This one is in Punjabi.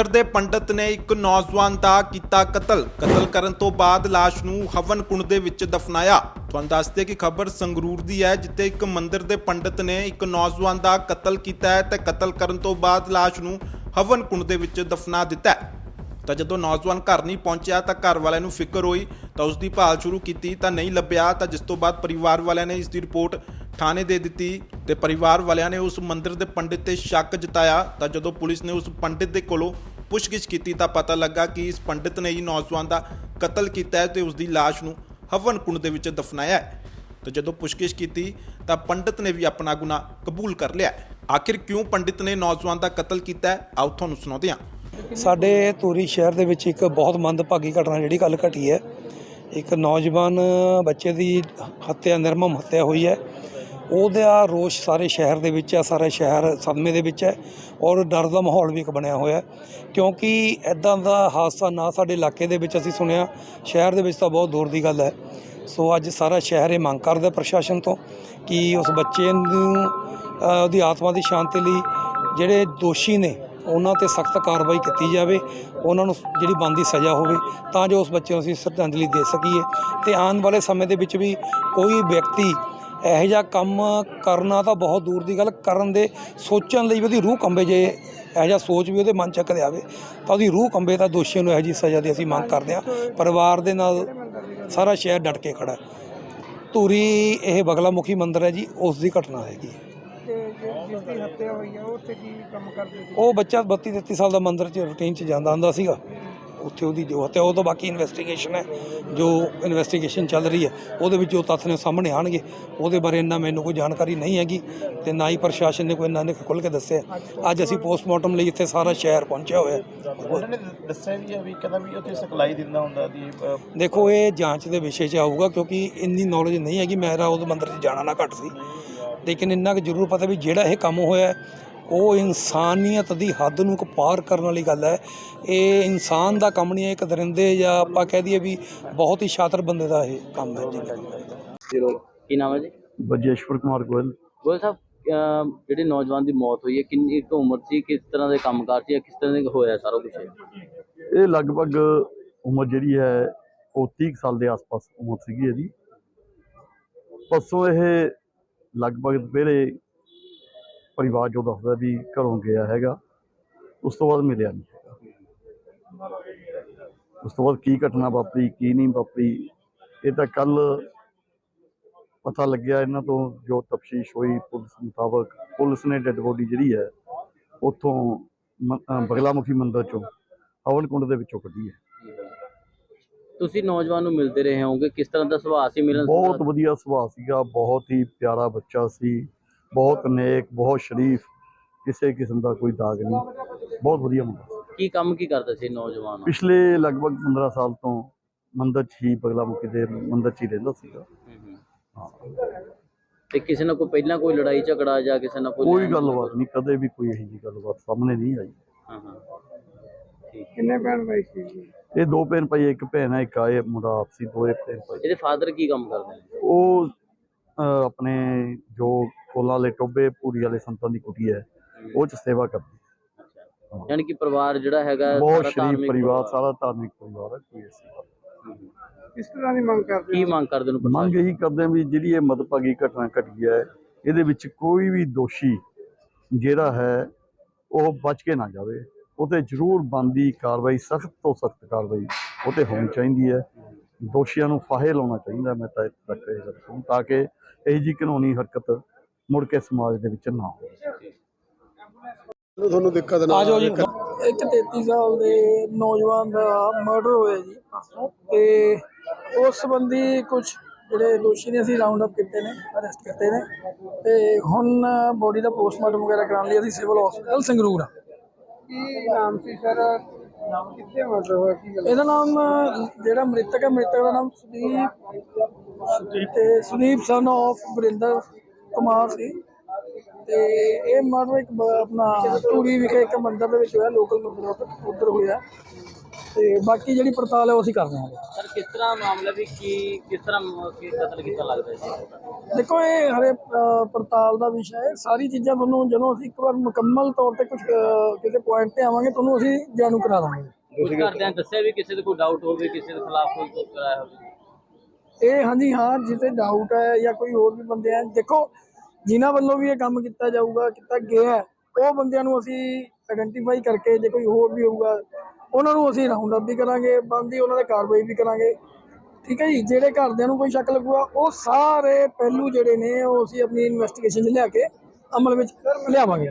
ਮੰਦਿਰ ਦੇ ਪੰਡਤ ਨੇ ਇੱਕ ਨੌਜਵਾਨ ਦਾ ਕੀਤਾ ਕਤਲ। ਕਤਲ ਕਰਨ ਤੋਂ ਬਾਅਦ ਲਾਸ਼ ਨੂੰ ਹਵਨ ਕੁੰਡ ਦੇ ਵਿੱਚ ਦਫਨਾਇਆ। ਤੁਹਾਨੂੰ ਦੱਸਦੇ ਕਿ ਖਬਰ ਸੰਗਰੂਰ ਦੀ ਹੈ, ਜਿੱਥੇ ਇੱਕ ਮੰਦਿਰ ਦੇ ਪੰਡਤ ਨੇ ਇੱਕ ਨੌਜਵਾਨ ਦਾ ਕਤਲ ਕੀਤਾ ਹੈ ਤੇ ਕਤਲ ਕਰਨ ਤੋਂ ਬਾਅਦ ਲਾਸ਼ ਨੂੰ ਹਵਨ ਕੁੰਡ ਦੇ ਵਿੱਚ ਦਫਨਾ ਦਿੱਤਾ ਤਾਂ ਜਦੋਂ ਨੌਜਵਾਨ ਘਰ ਨਹੀਂ ਪਹੁੰਚਿਆ ਤਾਂ ਘਰ ਵਾਲਿਆਂ ਨੂੰ ਫਿਕਰ ਹੋਈ, ਤਾਂ ਉਸ ਦੀ ਭਾਲ ਸ਼ੁਰੂ ਕੀਤੀ ਤਾਂ ਨਹੀਂ ਲੱਭਿਆ, ਤਾਂ ਜਿਸ ਤੋਂ ਬਾਅਦ ਪਰਿਵਾਰ ਵਾਲਿਆਂ ਨੇ ਇਸ ਦੀ ਰਿਪੋਰਟ ਥਾਣੇ ਦੇ ਦਿੱਤੀ ਤੇ ਪਰਿਵਾਰ ਵਾਲਿਆਂ ਨੇ ਉਸ ਮੰਦਿਰ ਦੇ ਪੰਡਿਤ ਤੇ ਸ਼ੱਕ ਜਤਾਇਆ। ਤਾਂ ਜਦੋਂ ਪੁਲਿਸ ਨੇ ਉਸ ਪੰਡਿਤ ਦੇ ਕੋਲੋਂ ਪੁੱਛਗਿੱਛ ਕੀਤੀ ਤਾਂ ਪਤਾ ਲੱਗਾ ਕਿ ਇਸ ਪੰਡਿਤ ਨੇ ਹੀ ਨੌਜਵਾਨ ਦਾ ਕਤਲ ਕੀਤਾ ਹੈ ਤੇ ਉਸ ਦੀ ਲਾਸ਼ ਨੂੰ ਹਵਨ ਕੁੰਡ ਦੇ ਵਿੱਚ ਦਫਨਾਇਆ ਹੈ। ਤਾਂ ਜਦੋਂ ਪੁੱਛਗਿੱਛ ਕੀਤੀ ਤਾਂ ਪੰਡਿਤ ਨੇ ਵੀ ਆਪਣਾ ਗੁਨਾਹ ਕਬੂਲ ਕਰ ਲਿਆ ਆਖਿਰ ਕਿਉਂ ਪੰਡਿਤ ਨੇ ਨੌਜਵਾਨ ਦਾ ਕਤਲ ਕੀਤਾ ਆਓ ਤੁਹਾਨੂੰ ਸੁਣਾਉਂਦੇ ਹਾਂ। ਸਾਡੇ ਧੂਰੀ ਸ਼ਹਿਰ ਦੇ ਵਿੱਚ ਇੱਕ ਬਹੁਤ ਮੰਦਭਾਗੀ ਘਟਨਾ ਜਿਹੜੀ ਕੱਲ ਘਟੀ ਹੈ। ਇੱਕ ਨੌਜਵਾਨ ਬੱਚੇ ਦੀ ਹੱਤਿਆ, ਨਿਰਮਮ ਹੱਤਿਆ ਹੋਈ ਹੈ। ਉਹਦਾ ਰੋਸ਼ ਸਾਰੇ ਸ਼ਹਿਰ ਦੇ ਵਿੱਚ ਹੈ ਸਾਰਾ ਸ਼ਹਿਰ ਸਦਮੇ ਦੇ ਵਿੱਚ ਹੈ ਔਰ ਡਰ ਦਾ ਮਾਹੌਲ ਵੀ ਇੱਕ ਬਣਿਆ ਹੋਇਆ। ਕਿਉਂਕਿ ਐਦਾਂ ਦਾ ਹਾਦਸਾ ਨਾ ਸਾਡੇ ਇਲਾਕੇ ਦੇ ਵਿੱਚ ਅਸੀਂ ਸੁਣਿਆ, ਸ਼ਹਿਰ ਦੇ ਵਿੱਚ ਤਾਂ ਬਹੁਤ ਦੂਰ ਦੀ ਗੱਲ ਹੈ। ਸੋ ਅੱਜ ਸਾਰਾ ਸ਼ਹਿਰ ਇਹ ਮੰਗ ਕਰਦਾ ਪ੍ਰਸ਼ਾਸਨ ਤੋਂ ਕਿ ਉਸ ਬੱਚੇ ਨੂੰ ਉਹਦੀ ਆਤਮਾ ਦੀ ਸ਼ਾਂਤੀ ਲਈ ਜਿਹੜੇ ਦੋਸ਼ੀ ਨੇ, ਉਹਨਾਂ ਤੇ ਸਖਤ ਕਾਰਵਾਈ ਕੀਤੀ ਜਾਵੇ, ਉਹਨਾਂ ਨੂੰ ਜਿਹੜੀ ਬਣਦੀ ਸਜ਼ਾ ਹੋਵੇ, ਤਾਂ ਜੋ ਉਸ ਬੱਚੇ ਨੂੰ ਅਸੀਂ ਸ਼ਰਧਾਂਜਲੀ ਦੇ ਸਕੀਏ। ਤੇ ਆਉਣ ਵਾਲੇ ਸਮੇਂ ਦੇ ਵਿੱਚ ਵੀ ਕੋਈ ਵਿਅਕਤੀ ਇਹੋ ਜਿਹਾ ਕੰਮ ਕਰਨਾ ਤਾਂ ਬਹੁਤ ਦੂਰ ਦੀ ਗੱਲ ਕਰਨ ਦੇ ਸੋਚਣ ਲਈ ਵੀ ਉਹਦੀ ਰੂਹ ਕੰਬੇ ਜੇ ਇਹੋ ਜਿਹਾ ਸੋਚ ਵੀ ਉਹਦੇ ਮਨ ਚ ਕਦੇ ਆਵੇ ਤਾਂ ਉਹਦੀ ਰੂਹ ਕੰਬੇ ਤਾਂ ਦੋਸ਼ੀਆਂ ਨੂੰ ਇਹੋ ਜਿਹੀ ਸਜ਼ਾ ਦੀ ਅਸੀਂ ਮੰਗ ਕਰਦੇ ਹਾਂ। ਪਰਿਵਾਰ ਦੇ ਨਾਲ ਸਾਰਾ ਸ਼ਹਿਰ ਡਟ ਕੇ ਖੜਾ ਧੂਰੀ ਇਹ ਬਗਲਾ ਮੁਖੀ ਮੰਦਿਰ ਹੈ ਜੀ ਉਸ ਦੀ ਘਟਨਾ ਹੈਗੀ ਜਿ- ਦੀ ਉਹ ਬੱਚਾ 32 33 ਸਾਲ ਦਾ ਮੰਦਿਰ 'ਚ ਰੂਟੀਨ 'ਚ ਜਾਂਦਾ ਹੁੰਦਾ ਸੀਗਾ। ਉੱਥੇ ਉਹਦੀ ਜੋ ਹੱਤਿਆ ਉਹ ਤੋਂ ਬਾਕੀ ਇਨਵੈਸਟੀਗੇਸ਼ਨ ਹੈ ਜੋ ਇਨਵੈਸਟੀਗੇਸ਼ਨ ਚੱਲ ਰਹੀ ਹੈ ਉਹਦੇ ਵਿੱਚ ਜੋ ਤੱਥ ਨੇ ਸਾਹਮਣੇ ਆਣਗੇ ਉਹਦੇ ਬਾਰੇ ਇੰਨਾ ਮੈਨੂੰ ਕੋਈ ਜਾਣਕਾਰੀ ਨਹੀਂ ਹੈਗੀ ਤੇ ਨਾ ਹੀ ਪ੍ਰਸ਼ਾਸਨ ਨੇ ਕੋਈ ਇੰਨਾ ਨੇ ਖੁੱਲ੍ਹ ਕੇ ਦੱਸਿਆ। ਅੱਜ ਅਸੀਂ ਪੋਸਟਮਾਰਟਮ ਲਈ ਇੱਥੇ ਸਾਰਾ ਸ਼ਹਿਰ ਪਹੁੰਚਿਆ ਹੋਇਆ ਉਹਨਾਂ ਨੇ ਦੱਸਿਆ ਵੀ ਹੈ ਵੀ ਕਹਿੰਦਾ ਵੀ ਉੱਥੇ ਸਿਖਲਾਈ ਦਿੰਦਾ ਹੁੰਦਾ ਦੀ ਦੇਖੋ ਇਹ ਜਾਂਚ ਦੇ ਵਿਸ਼ੇ 'ਚ ਆਊਗਾ ਕਿਉਂਕਿ ਇੰਨੀ ਨੌਲੇਜ ਨਹੀਂ ਹੈਗੀ ਮੇਰਾ ਉਹ ਮੰਦਿਰ 'ਚ ਜਾਣਾ ਨਾ ਘੱਟ ਸੀ। ਲੇਕਿਨ ਇੰਨਾ ਕੁ ਜ਼ਰੂਰ ਪਤਾ ਵੀ ਜਿਹੜਾ ਇਹ ਕੰਮ ਹੋਇਆ ਹੈ, ਉਹ ਇਨਸਾਨੀਅਤ ਦੀ ਹੱਦ ਨੂੰ ਇੱਕ ਪਾਰ ਕਰਨ ਵਾਲੀ ਗੱਲ ਹੈ। ਇਹ ਇਨਸਾਨ ਦਾ ਕੰਮ ਨਹੀਂ ਹੈ ਇੱਕ ਦਰਿੰਦੇ ਜਾਂ ਆਪਾਂ ਕਹਿ ਦਈਏ ਵੀ ਬਹੁਤ ਹੀ ਸ਼ਾਤਰ ਬੰਦੇ ਦਾ ਇਹ ਕੰਮ ਹੈ। ਜੀ। ਕੀ ਨਾਮ ਹੈ ਜੀ? ਬਜੇਸ਼ਵਰ ਕੁਮਾਰ ਗੋਇਲ। ਗੋਲ ਸਾਹਿਬ ਜਿਹੜੇ ਨੌਜਵਾਨ ਦੀ ਮੌਤ ਹੋਈ ਹੈ ਕਿੰਨੀ ਕੁ ਉਮਰ ਸੀ ਕਿਸ ਤਰ੍ਹਾਂ ਦੇ ਕੰਮਕਾਰ ਸੀ ਜਾਂ ਕਿਸ ਤਰ੍ਹਾਂ ਦਾ ਹੋਇਆ ਸਾਰਾ ਕੁਝ ਇਹ? ਲਗਭਗ ਉਮਰ ਜਿਹੜੀ ਹੈ ਉਹ 30 ਕੁ ਸਾਲ ਦੇ ਆਸ-ਪਾਸ ਉਮਰ ਸੀਗੀ ਇਹਦੀ। ਪਰਸੋਂ ਇਹ ਲਗਭਗ ਦੁਪਹਿਰੇ ਪਰਿਵਾਰ ਜੋ ਦੱਸਦਾ ਵੀ ਘਰੋਂ ਗਿਆ ਹੈਗਾ ਉਸ ਤੋਂ ਬਾਅਦ ਮਿਲਿਆ ਨਹੀਂ ਹੈਗਾ। ਉਸ ਤੋਂ ਬਾਅਦ ਕੀ ਘਟਨਾ ਵਾਪਰੀ ਕੀ ਨਹੀਂ ਵਾਪਰੀ ਇਹ ਤਾਂ ਕੱਲ ਪਤਾ ਲੱਗਿਆ ਇਹਨਾਂ ਤੋਂ ਜੋ ਤਫਤੀਸ਼ ਹੋਈ ਪੁਲਿਸ ਮੁਤਾਬਕ। ਪੁਲਿਸ ਨੇ ਡੈੱਡ ਬੋਡੀ ਜਿਹੜੀ ਹੈ ਉੱਥੋਂ ਮ- ਅਹ ਬਗਲਾਮੁਖੀ ਮੰਦਿਰ ਚੋਂ ਹਵਨ ਕੁੰਡ ਦੇ ਵਿੱਚੋਂ ਕੱਢੀ ਹੈ। ਤੁਸੀਂ ਨੌਜਵਾਨ ਨੂੰ ਮਿਲਦੇ ਰਹੇ ਹੋਵੋਗੇ ਕਿਸ ਤਰ੍ਹਾਂ ਦਾ ਸੁਭਾਅ ਸੀ ਮਿਲਣ ਬਹੁਤ ਵਧੀਆ ਸੁਭਾਅ ਸੀਗਾ ਬਹੁਤ ਹੀ ਪਿਆਰਾ ਬੱਚਾ ਸੀ। ਬਹੁਤ ਨੇਕ ਬਹੁਤ ਸ਼ਰੀਫ ਕਿਸੇ ਕਿਸਮ ਦਾ ਕੋਈ ਦਾਗ ਨਹੀਂ। ਬਹੁਤ ਵਧੀਆ ਮੁੰਡਾ। ਕੀ ਕੰਮ ਕੀ ਕਰਦਾ ਸੀ ਨੌਜਵਾਨ? ਪਿਛਲੇ ਲਗਭਗ 15 ਸਾਲ ਤੋਂ ਮੰਦਿਰ 'ਚ ਹੀ ਬਗਲਾਮੁਖੀ ਦੇ ਮੰਦਿਰ 'ਚ ਹੀ ਰਹਿੰਦਾ ਸੀਗਾ। ਤੇ ਕਿਸੇ ਨਾਲ ਕੋਈ ਪਹਿਲਾਂ ਕੋਈ ਲੜਾਈ ਝਗੜਾ ਜਾਂ ਕਿਸੇ ਨਾਲ ਕੋਈ ਗੱਲਬਾਤ ਨਹੀਂ ਕਦੇ ਵੀ ਕੋਈ ਇਹੋ ਜਿਹੀ ਗੱਲਬਾਤ ਸਾਹਮਣੇ ਨਹੀਂ ਆਈ। ਹਾਂ ਹਾਂ। ਠੀਕ। ਕਿੰਨੇ ਭੈਣ ਭਾਈ ਸੀ ਜੀ? ਇਹ ਦੋ ਭੈਣ ਭਾਈ ਇੱਕ ਭੈਣ ਹੈ ਇੱਕ ਆਏ ਮੁੰਡਾ ਆਪਸੀ ਦੋਏ ਭੈਣ ਭਾਈ। ਇਹਦੇ ਫਾਦਰ ਕੀ ਕੰਮ ਕਰਦੇ ਨੇ? ਉਹ ਆਪਣੇ ਜੋ ਕੋਲਾਂ ਵਾਲੇ ਟੋਬੇ ਪੂਰੀ ਵਾਲੇ ਸੰਤਾਂ ਦੀ ਕੁਟੀ ਹੈ। ਉਹ ਚ ਸੇਵਾ ਕਰਦੇ ਯਾਨੀ ਕਿ ਪਰਿਵਾਰ ਜਿਹੜਾ ਹੈਗਾ ਬਹੁਤ ਸਾਰਾ ਸ਼ਰੀਫ ਪਰਿਵਾਰ ਸਾਰਾ ਧਾਰਮਿਕ ਪਰਿਵਾਰ ਹੈ ਕੋਈ ਐਸੀ ਗੱਲ। ਕਿਸ ਤਰ੍ਹਾਂ ਦੀ ਮੰਗ ਕਰਦੇ ਕੀ ਮੰਗ ਕਰਦੇ ਨੂੰ ਮੰਗ ਇਹੀ ਕਰਦੇ ਵੀ ਜਿਹੜੀ ਇਹ ਮਦਭਾਗੀ ਘਟਨਾ ਘਟੀ ਹੈ ਇਹਦੇ ਵਿੱਚ ਕੋਈ ਵੀ ਦੋਸ਼ੀ ਜਿਹੜਾ ਹੈ ਉਹ ਬਚ ਕੇ ਨਾ ਜਾਵੇ। ਉਹਤੇ ਜ਼ਰੂਰ ਬੰਦੀ ਕਾਰਵਾਈ ਸਖਤ ਤੋਂ ਸਖਤ ਕਾਰਵਾਈ ਉਹ ਤੇ ਹੋਣੀ ਚਾਹੀਦੀ ਹੈ। ਦੋਸ਼ੀਆਂ ਨੂੰ ਫਾਹੇ ਲਾਉਣਾ ਚਾਹੀਦਾ ਮੈਂ ਤਾਂ ਇੱਥੇ ਤੱਕ ਇਹ ਰੱਖੂੰ ਤਾਂ ਕਿ ਇਹ ਜੀ ਕਾਨੂੰਨੀ ਹਰਕਤ ਮੁੜ ਕੇ ਸਮਾਜ ਦੇ ਵਿੱਚ ਨਾ ਹੋਵੇ। ਤੁਹਾਨੂੰ ਦਿੱਕਤ ਨਾ ਆਜੋ ਜੀ। ਇੱਕ 33 ਸਾਲ ਦੇ ਨੌਜਵਾਨ ਦਾ ਮਰਡਰ ਹੋਇਆ ਜੀ ਪਰਸੋਂ ਤੇ ਉਸ ਸੰਬੰਧੀ ਕੁਝ ਜਿਹੜੇ ਦੋਸ਼ੀ ਨੇ ਅਸੀਂ ਰਾਉਂਡ ਅਪ ਕੀਤੇ ਨੇ ਅਰੈਸਟ ਕੀਤੇ ਨੇ ਤੇ ਹੁਣ ਬੋਡੀ ਦਾ ਪੋਸਟਮਾਰਟਮ ਵਗੈਰਾ ਕਰਾਉਣ ਲਈ ਅਸੀਂ ਸਿਵਲ ਹਸਪੀਟਲ ਸੰਗਰੂਰ ਆ। ਕੀ ਨਾਮ ਸੀ ਸਰ? ਨਾਮ ਕਿੱਥੇ ਮਰਡਰ ਹੋਇਆ? ਕੀ ਗੱਲ? ਇਹਦਾ ਨਾਮ ਜਿਹੜਾ ਮ੍ਰਿਤਕ ਹੈ ਮ੍ਰਿਤਕ ਦਾ ਨਾਮ ਸੁਦੀਪ ਤੇ ਸੁਦੀਪ ਸਨ of ਵਰਿੰਦਰ ਕੁਮਾਰ ਸੀ। ਤੇ ਇਹ ਮਰਡਰ ਇੱਕ ਬ- ਆਪਣਾ ਧੂਰੀ ਵਿਖੇ ਇੱਕ ਮੰਦਿਰ ਦੇ ਵਿੱਚ ਹੋਇਆ ਲੋਕਲ ਮੰਦਿਰ ਉੱਧਰ- ਹੋਇਆ। ਤੇ ਬਾਕੀ ਜਿਹੜੀ ਪੜਤਾਲ ਹੈ ਉਹ ਅਸੀਂ ਕਰ ਰਹੇ ਹਾਂ। ਸਰ ਕਿਸ ਤਰ੍ਹਾਂ ਮਾਮਲਾ ਵੀ ਕੀ ਕਿਸ ਤਰ੍ਹਾਂ ਮ- ਕੀ ਕਤਲ ਕੀਤਾ ਲੱਗਦਾ ਜੀ? ਦੇਖੋ ਇਹ ਹਰੇ ਅ, ਪੜਤਾਲ ਦਾ ਵਿਸ਼ਾ ਹੈ। ਸਾਰੀ ਚੀਜ਼ਾਂ ਤੁਹਾਨੂੰ ਜਦੋਂ ਅਸੀਂ ਇੱਕ ਵਾਰ ਮੁਕੰਮਲ ਤੌਰ ਤੇ ਕੁਝ ਕਿਸੇ ਪੁਆਇੰਟ ਤੇ ਆਵਾਂਗੇ ਤੁਹਾਨੂੰ ਅਸੀਂ ਜਾਣੂ ਕਰਾ ਦਾਂਗੇ। ਕੁਝ ਘਰਦਿਆਂ ਨੇ ਦੱਸਿਆ ਵੀ ਕਿਸੇ ਦੇ ਕੋਈ ਡਾਊਟ ਹੋਵੇ ਕਿਸੇ ਦੇ ਖਿਲਾਫ ਕੋਈ ਕੁਝ ਕਰਾਇਆ ਹੋਵੇ। ਇਹ ਹਾਂਜੀ ਹਾਂ ਜਿੱਥੇ ਡਾਊਟ ਹੈ ਜਾਂ ਕੋਈ ਹੋਰ ਵੀ ਬੰਦੇ ਆ ਦੇਖੋ ਜਿਨ੍ਹਾਂ ਵੱਲੋਂ ਵੀ ਇਹ ਕੰਮ ਕੀਤਾ ਜਾਊਗਾ, ਕੀਤਾ ਗਿਆ ਉਹ ਬੰਦਿਆਂ ਨੂੰ ਅਸੀਂ ਆਇਡੈਂਟੀਫਾਈ ਕਰਕੇ ਜੇ ਕੋਈ ਹੋਰ ਵੀ ਹੋਊਗਾ, ਉਹਨਾਂ ਨੂੰ ਅਸੀਂ ਰਾਉਂਡ ਅਪ ਵੀ ਕਰਾਂਗੇ, ਬੰਦੀ ਉਹਨਾਂ ਦੇ ਕਾਰਵਾਈ ਵੀ ਕਰਾਂਗੇ। ਠੀਕ ਹੈ ਜੀ, ਜਿਹੜੇ ਘਰਦਿਆਂ ਨੂੰ ਕੋਈ ਸ਼ੱਕ ਲੱਗੂਗਾ, ਉਹ ਸਾਰੇ ਪਹਿਲੂ ਜਿਹੜੇ ਨੇ, ਉਹ ਅਸੀਂ ਆਪਣੀ ਇਨਵੈਸਟੀਗੇਸ਼ਨ 'ਚ ਲਿਆ ਕੇ ਅਮਲ ਵਿੱਚ ਲਿਆਵਾਂਗੇ।